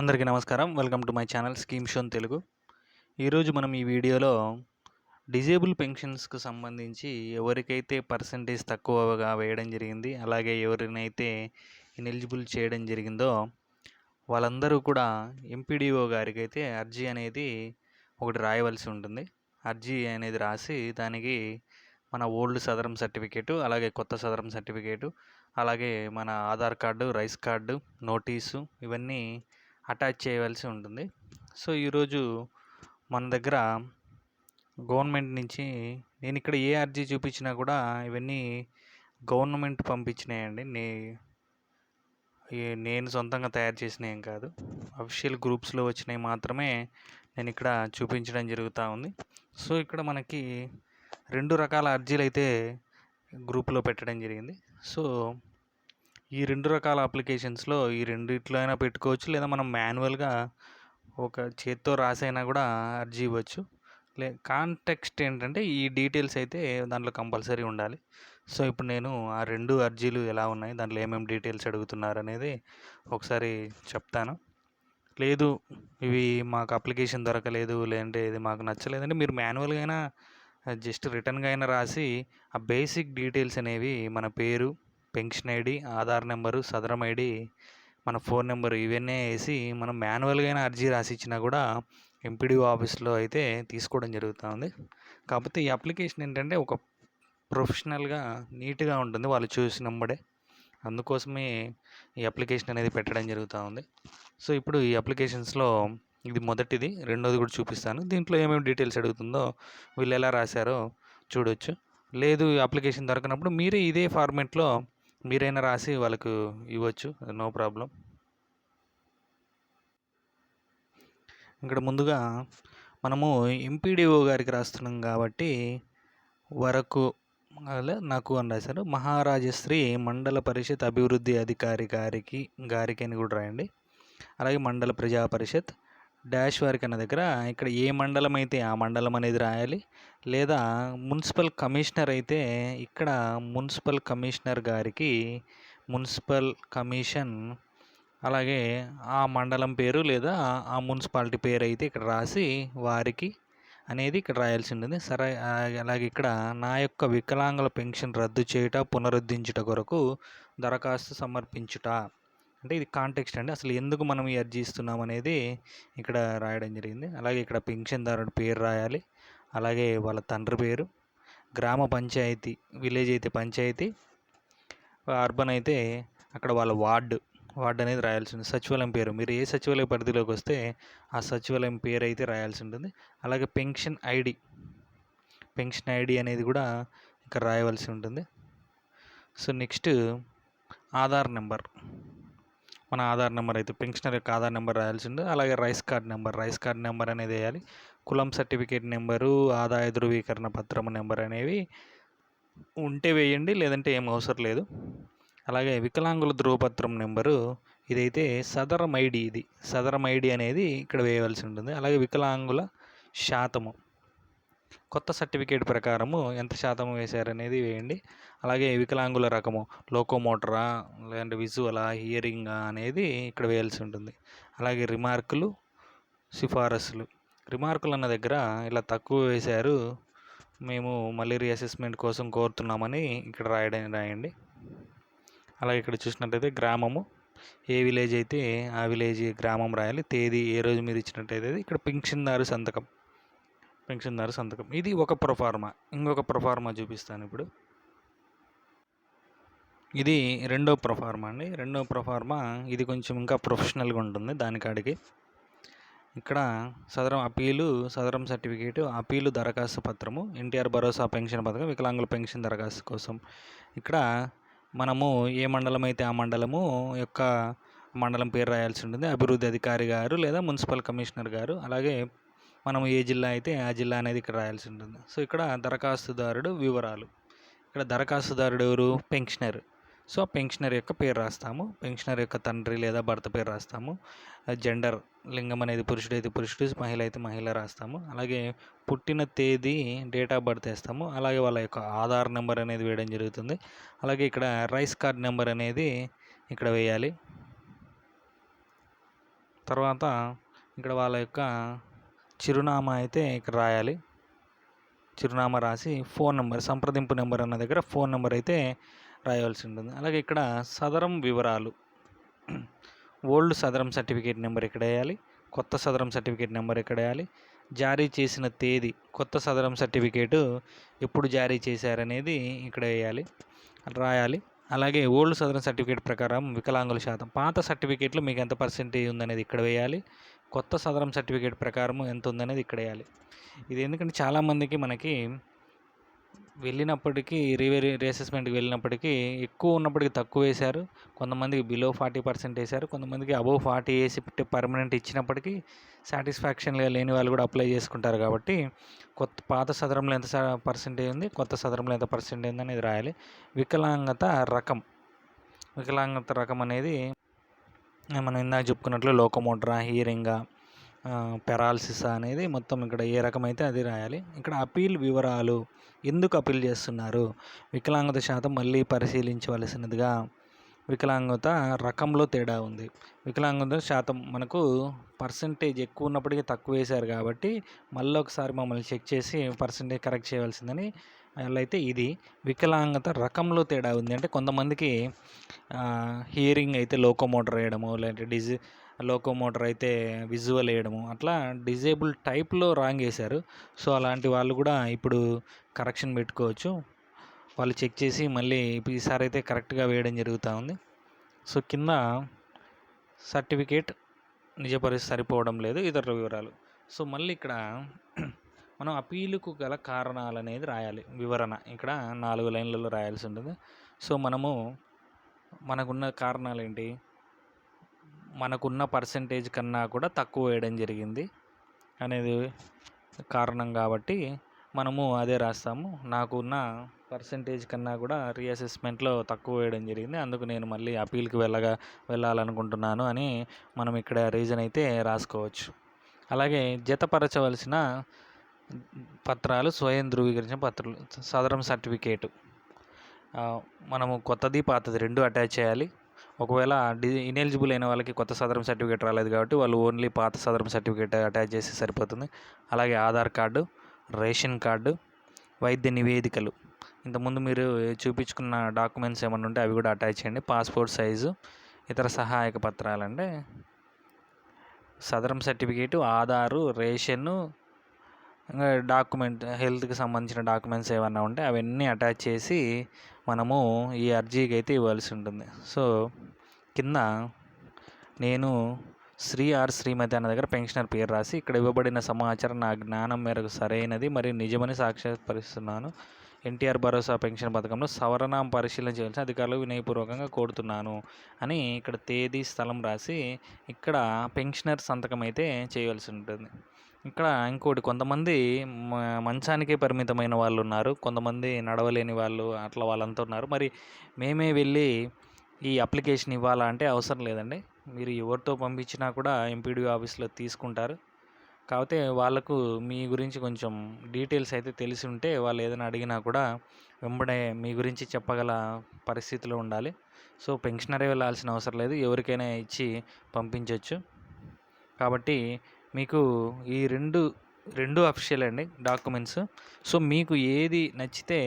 అందరికీ నమస్కారం. Welcome to my channel scheme shown Telugu. ఈరోజు మనం ఈ వీడియోలో డిజేబుల్ పెన్షన్స్కు సంబంధించి ఎవరికైతే పర్సంటేజ్ తక్కువగా వేయడం జరిగింది అలాగే ఎవరినైతే ఇనెలిజిబుల్ చేయడం జరిగిందో వాళ్ళందరూ కూడా ఎంపీడీఓ గారికి అయితే అర్జీ అనేది ఒకటి రాయవలసి ఉంటుంది. అర్జీ అనేది రాసి దానికి మన ఓల్డ్ సదరం సర్టిఫికేటు అలాగే కొత్త సదరం సర్టిఫికేటు అలాగే మన Aadhaar card rice card notice ఇవన్నీ అటాచ్ చేయవలసి ఉంటుంది. సో ఈరోజు మన దగ్గర గవర్నమెంట్ నుంచి నేను ఇక్కడ ఏ అర్జీ చూపించినా కూడా ఇవన్నీ గవర్నమెంట్ పంపించినాయండి. నే నేను సొంతంగా తయారు చేసినవి ఏం కాదు. అఫిషియల్ గ్రూప్స్లో వచ్చినవి మాత్రమే నేను ఇక్కడ చూపించడం జరుగుతూ ఉంది. సో ఇక్కడ మనకి రెండు రకాల అర్జీలు అయితే గ్రూప్లో పెట్టడం జరిగింది. సో ఈ రెండు రకాల అప్లికేషన్స్లో ఈ రెండిట్లో అయినా పెట్టుకోవచ్చు. లేదా మనం మాన్యువల్గా ఒక చేత్తో రాసైనా కూడా అర్జీ ఇవ్వచ్చు. లే కాంటెక్స్ట్ ఏంటంటే ఈ డీటెయిల్స్ అయితే దాంట్లో కంపల్సరీ ఉండాలి. సో ఇప్పుడు నేను ఆ రెండు అర్జీలు ఎలా ఉన్నాయి దాంట్లో ఏమేమి డీటెయిల్స్ అడుగుతున్నారు అనేది ఒకసారి చెప్తాను. లేదు ఇవి మాకు అప్లికేషన్ దొరకలేదు లేదంటే ఇది మాకు నచ్చలేదంటే మీరు మాన్యువల్గా అయినా జస్ట్ రిటర్న్గా అయినా రాసి ఆ బేసిక్ డీటెయిల్స్ అనేవి మన పేరు pension ID Aadhaar number Sadaram ID మన ఫోన్ నెంబర్ ఇవన్నీ వేసి మనం మాన్యువల్గా అయినా అర్జీ రాసి ఇచ్చినా కూడా ఎంపీడీఓ ఆఫీస్లో అయితే తీసుకోవడం జరుగుతూ ఉంది కాకపోతే ఈ అప్లికేషన్ ఏంటంటే ఒక ప్రొఫెషనల్గా నీట్గా ఉంటుంది వాళ్ళు చూసినమ్మడే అందుకోసమే ఈ అప్లికేషన్ అనేది పెట్టడం జరుగుతూ ఉంది. సో ఇప్పుడు ఈ అప్లికేషన్స్లో ఇది మొదటిది రెండోది కూడా చూపిస్తాను. దీంట్లో ఏమేమి డీటెయిల్స్ అడుగుతుందో వీళ్ళు ఎలా రాశారో చూడొచ్చు. లేదు ఈ అప్లికేషన్ దొరకనప్పుడు మీరే ఇదే ఫార్మెట్లో మీరైనా రాసి వాళ్ళకు ఇవ్వచ్చు నో ప్రాబ్లం. ఇక్కడ ముందుగా మనము ఎంపీడీఓ గారికి రాస్తున్నాం కాబట్టి వరకు నాకు అని రాశారు. మహారాజశ్రీ మండల పరిషత్ అభివృద్ధి అధికారి గారికి గారికి అని కూడా రాయండి. అలాగే మండల ప్రజా పరిషత్ డాష్ వారికి అన్న దగ్గర ఇక్కడ ఏ మండలం అయితే ఆ మండలం అనేది రాయాలి? లేదా మున్సిపల్ కమిషనర్ అయితే ఇక్కడ మున్సిపల్ కమిషనర్ గారికి మున్సిపల్ కమిషన్ అలాగే ఆ మండలం పేరు లేదా ఆ మున్సిపాలిటీ పేరు అయితే ఇక్కడ రాసి వారికి అనేది ఇక్కడ రాయాల్సి ఉంటుంది సరే అలాగే ఇక్కడ నా యొక్క వికలాంగుల పెన్షన్ రద్దు చేయుట పునరుద్ధరించుట కొరకు దరఖాస్తు సమర్పించుట. అంటే ఇది కాంటెక్స్ట్ అండి. అసలు ఎందుకు మనం ఈ అర్జీ ఇస్తున్నాం అనేది ఇక్కడ రాయడం జరిగింది. అలాగే ఇక్కడ పెన్షన్దారుడి పేరు రాయాలి. అలాగే వాళ్ళ తండ్రి పేరు గ్రామ పంచాయతీ విలేజ్ అయితే పంచాయతీ అర్బన్ అయితే అక్కడ వాళ్ళ వార్డు వార్డు అనేది రాయాల్సి ఉంది సచివాలయం పేరు. మీరు ఏ సచివాలయ పరిధిలోకి వస్తే ఆ సచివాలయం పేరు అయితే రాయాల్సి ఉంటుంది. అలాగే పెన్షన్ ఐడి పెన్షన్ ఐడి అనేది కూడా ఇక్కడ రాయవలసి ఉంటుంది. So next Aadhaar number. మన ఆధార్ నెంబర్ అయితే పెన్షనర్ యొక్క ఆధార్ నెంబర్ రాయాల్సి అలాగే rice card number rice card number అనేది వేయాలి. కులం సర్టిఫికేట్ నెంబరు ఆదాయ ధృవీకరణ పత్రం నెంబర్ అనేవి ఉంటే వేయండి లేదంటే ఏం అవసరం లేదు. అలాగే వికలాంగుల ధృవపత్రం నెంబరు ఇదైతే సదరం ఐడి ఇది. సదరం ఐడి అనేది ఇక్కడ వేయవలసి ఉంటుంది. అలాగే వికలాంగుల శాతము. కొత్త సర్టిఫికేట్ ప్రకారము ఎంత శాతం వేశారనేది వేయండి. అలాగే వికలాంగుల రకము లోకోమోటరా లేదంటే విజువలా హియరింగ్ అనేది ఇక్కడ వేయాల్సి ఉంటుంది. అలాగే రిమార్కులు సిఫారసులు. రిమార్కులు అన్న దగ్గర ఇలా తక్కువ వేశారు మేము మళ్ళీ రీఅసెస్మెంట్ కోసం కోరుతున్నామని ఇక్కడ రాయడం రాయండి. అలాగే ఇక్కడ చూసినట్టయితే గ్రామము ఏ విలేజ్ అయితే ఆ విలేజ్ గ్రామం రాయాలి తేదీ ఏ రోజు మీరు ఇచ్చినట్టయితే ఇక్కడ పింఛన్దారు సంతకం. పెన్షన్దారు సంతకం. ఇది ఒక ప్రొఫార్మా ఇంకొక ప్రొఫార్మా చూపిస్తాను ఇప్పుడు. ఇది రెండో ప్రొఫార్మా అండి. రెండో ప్రొఫార్మా ఇది కొంచెం ఇంకా ప్రొఫెషనల్గా ఉంటుంది దాని కాడికి. ఇక్కడ సదరం అపీలు సదరం సర్టిఫికేటు అపీలు దరఖాస్తు పత్రము ఎన్టీఆర్ భరోసా పెన్షన్ పథకం వికలాంగుల పెన్షన్ దరఖాస్తు కోసం. ఇక్కడ మనము ఏ మండలం అయితే ఆ మండలము యొక్క మండలం పేరు రాయాల్సి ఉంటుంది. అభివృద్ధి అధికారి గారు లేదా మున్సిపల్ కమిషనర్ గారు అలాగే మనం ఏ జిల్లా అయితే ఆ జిల్లా అనేది ఇక్కడ రాయాల్సి ఉంటుంది. సో ఇక్కడ దరఖాస్తుదారుడు వివరాలు. ఇక్కడ దరఖాస్తుదారుడు ఎవరు? పెన్షనర్. సో పెన్షనర్ యొక్క పేరు రాస్తాము. పెన్షనర్ యొక్క తండ్రి లేదా భర్త పేరు రాస్తాము. జెండర్ లింగం అనేది పురుషుడు అయితే పురుషుడు మహిళ అయితే మహిళ రాస్తాము. అలాగే పుట్టిన తేదీ డేట్ ఆఫ్ బర్త్ వేస్తాము. అలాగే వాళ్ళ యొక్క ఆధార్ నెంబర్ అనేది వేయడం జరుగుతుంది. అలాగే ఇక్కడ రైస్ కార్డ్ నెంబర్ అనేది ఇక్కడ వేయాలి. తర్వాత ఇక్కడ వాళ్ళ యొక్క చిరునామా అయితే ఇక్కడ రాయాలి. చిరునామా రాసి ఫోన్ నెంబర్ సంప్రదింపు నెంబర్ అన్న దగ్గర ఫోన్ నెంబర్ అయితే రాయవలసి ఉంటుంది. అలాగే ఇక్కడ సదరం వివరాలు. ఓల్డ్ సదరం సర్టిఫికేట్ నెంబర్ ఇక్కడ వేయాలి? కొత్త సదరం సర్టిఫికేట్ నెంబర్ ఇక్కడ వేయాలి? జారీ చేసిన తేదీ కొత్త సదరం సర్టిఫికేటు ఎప్పుడు జారీ చేశారనేది ఇక్కడ వేయాలి. రాయాలి. అలాగే ఓల్డ్ సదరం సర్టిఫికేట్ ప్రకారం వికలాంగుల శాతం పాత సర్టిఫికేట్లో మీకు ఎంత పర్సెంటేజ్ ఉందనేది ఇక్కడ వేయాలి. కొత్త సదరం సర్టిఫికేట్ ప్రకారం ఎంత ఉందనేది ఇక్కడ వేయాలి ఇది ఎందుకంటే చాలామందికి మనకి వెళ్ళినప్పటికీ రీవెరీ రేసెస్మెంట్కి వెళ్ళినప్పటికీ ఎక్కువ ఉన్నప్పటికీ తక్కువ వేశారు. కొంతమందికి బిలో ఫార్టీ పర్సెంట్ వేశారు. కొంతమందికి అబవ్ ఫార్టీ వేసి పర్మనెంట్ ఇచ్చినప్పటికీ సాటిస్ఫాక్షన్గా లేని వాళ్ళు కూడా అప్లై చేసుకుంటారు కాబట్టి కొత్త పాత సదరంలో ఎంత పర్సెంటేజ్ ఉంది కొత్త సదరంలో ఎంత పర్సెంటేజ్ ఉంది అనేది రాయాలి. వికలాంగత రకం. వికలాంగత రకం అనేది మనం ఇందాక చెప్పుకున్నట్లు లోకమోటరా హీరింగా పెరాలసిస్ అనేది మొత్తం ఇక్కడ ఏ రకమైతే అది రాయాలి. ఇక్కడ అపీల్ వివరాలు ఎందుకు అపీల్ చేస్తున్నారు? వికలాంగత శాతం మళ్ళీ పరిశీలించవలసినదిగా వికలాంగత రకంలో తేడా ఉంది. వికలాంగత శాతం మనకు పర్సంటేజ్ ఎక్కువ ఉన్నప్పటికీ తక్కువ వేశారు కాబట్టి మళ్ళీ ఒకసారి మమ్మల్ని చెక్ చేసి పర్సంటేజ్ కరెక్ట్ చేయవలసిందని అయితే ఇది వికలాంగత రకంలో తేడా ఉంది. అంటే కొంతమందికి హియరింగ్ అయితే లోకోమోటర్ వేయడము లేదంటే డిజి లోకోమోటర్ అయితే విజువల్ వేయడము అట్లా డిజేబుల్ టైప్లో రాంగ్ వేశారు. సో అలాంటి వాళ్ళు కూడా ఇప్పుడు కరెక్షన్ పెట్టుకోవచ్చు. వాళ్ళు చెక్ చేసి మళ్ళీ ఈసారి అయితే కరెక్ట్గా వేయడం జరుగుతూ ఉంది. సో కింద సర్టిఫికేట్ నిజపరిస్థితి సరిపోవడం లేదు ఇతర వివరాలు. సో మళ్ళీ ఇక్కడ మనం అపీలుకు గల కారణాలు అనేది రాయాలి. వివరణ. ఇక్కడ నాలుగు లైన్లలో రాయాల్సి ఉంటుంది. సో మనము మనకున్న కారణాలు ఏంటి మనకున్న పర్సంటేజ్ కన్నా కూడా తక్కువ వేయడం జరిగింది అనేది కారణం కాబట్టి మనము అదే రాస్తాము. నాకున్న పర్సంటేజ్ కన్నా కూడా రీఅసెస్మెంట్లో తక్కువ వేయడం జరిగింది. అందుకు నేను మళ్ళీ అపీల్కి వెళ్ళగా వెళ్ళాలనుకుంటున్నాను అని మనం ఇక్కడ రీజన్ అయితే రాసుకోవచ్చు. అలాగే జతపరచవలసిన పత్రాలు స్వయం ధృవీకరించిన పత్రాలు సదరం సర్టిఫికేట్. మనము కొత్తది పాతది రెండు అటాచ్ చేయాలి. ఒకవేళ డి ఇనెలిజిబుల్ అయిన వాళ్ళకి కొత్త సదరం సర్టిఫికేట్ రాలేదు కాబట్టి వాళ్ళు ఓన్లీ పాత సదరం సర్టిఫికేట్ అటాచ్ చేసి సరిపోతుంది. అలాగే ఆధార్ కార్డు రేషన్ కార్డు వైద్య నివేదికలు. ఇంతకుముందు మీరు చూపించుకున్న డాక్యుమెంట్స్ ఏమైనా ఉంటే అవి కూడా అటాచ్ చేయండి. పాస్పోర్ట్ సైజు ఇతర సహాయక పత్రాలు అంటే Sadaram certificate Aadhaar ration document హెల్త్కి సంబంధించిన డాక్యుమెంట్స్ ఏమన్నా ఉంటే అవన్నీ అటాచ్ చేసి మనము ఈ అర్జీకి అయితే ఇవ్వాల్సి ఉంటుంది. సో కింద నేను శ్రీ ఆర్ శ్రీమతి అన్న దగ్గర పెన్షనర్ పేరు రాసి ఇక్కడ ఇవ్వబడిన సమాచారం నా జ్ఞానం మేరకు సరైనది మరియు నిజమని సాక్షాత్పరిస్తున్నాను ఎన్టీఆర్ భరోసా పెన్షన్ పథకంలో సవరణ పరిశీలన చేయాల్సిన అధికారులు వినయపూర్వకంగా కోరుతున్నాను అని ఇక్కడ తేదీ స్థలం రాసి ఇక్కడ పెన్షనర్ సంతకం అయితే చేయవలసి ఉంటుంది. ఇక్కడ ఇంకోటి కొంతమంది మంచానికే పరిమితమైన వాళ్ళు ఉన్నారు. కొంతమంది నడవలేని వాళ్ళు అట్లా వాళ్ళంతా ఉన్నారు. మరి మేమే వెళ్ళి ఈ అప్లికేషన్ ఇవ్వాలా అంటే అవసరం లేదండి. మీరు ఎవరితో పంపించినా కూడా ఎంపీడీ ఆఫీస్లో తీసుకుంటారు. కాకపోతే వాళ్ళకు మీ గురించి కొంచెం డీటెయిల్స్ అయితే తెలిసి ఉంటే వాళ్ళు ఏదైనా అడిగినా కూడా వెంబడే మీ గురించి చెప్పగల పరిస్థితిలో ఉండాలి. సో పెన్షనరే వెళ్ళాల్సిన అవసరం లేదు. ఎవరికైనా ఇచ్చి పంపించవచ్చు కాబట్టి మీకు ఈ రెండు రెండు అఫీషియల్ అండి డాక్యుమెంట్స్. సో మీకు ఏది నచ్చితే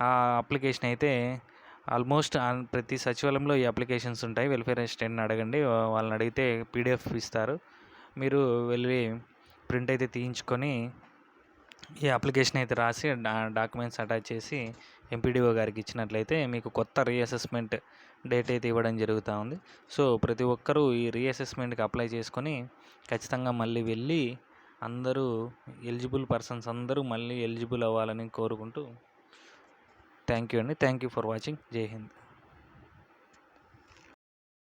ఆ అప్లికేషన్ అయితే ఆల్మోస్ట్ ప్రతి సచివాలయంలో ఈ అప్లికేషన్స్ ఉంటాయి. వెల్ఫేర్ అసిస్టెంట్ని అడగండి. వాళ్ళని అడిగితే పీడిఎఫ్ ఇస్తారు. మీరు వెళ్ళి ప్రింట్ అయితే తీయించుకొని ఈ అప్లికేషన్ అయితే రాసి డాక్యుమెంట్స్ అటాచ్ చేసి ఎంపీడీఓ గారికి ఇచ్చినట్లయితే మీకు కొత్త రీఅసెస్మెంట్ డేట్ అయితే ఇవ్వడం జరుగుతూ ఉంది. సో ప్రతి ఒక్కరూ ఈ రీఅసెస్మెంట్కి అప్లై చేసుకొని ఖచ్చితంగా మళ్ళీ వెళ్ళి అందరూ ఎలిజిబుల్ పర్సన్స్ అందరూ మళ్ళీ ఎలిజిబుల్ అవ్వాలని కోరుకుంటూ థ్యాంక్ యూ అండి. Thank you for watching. జై హింద్.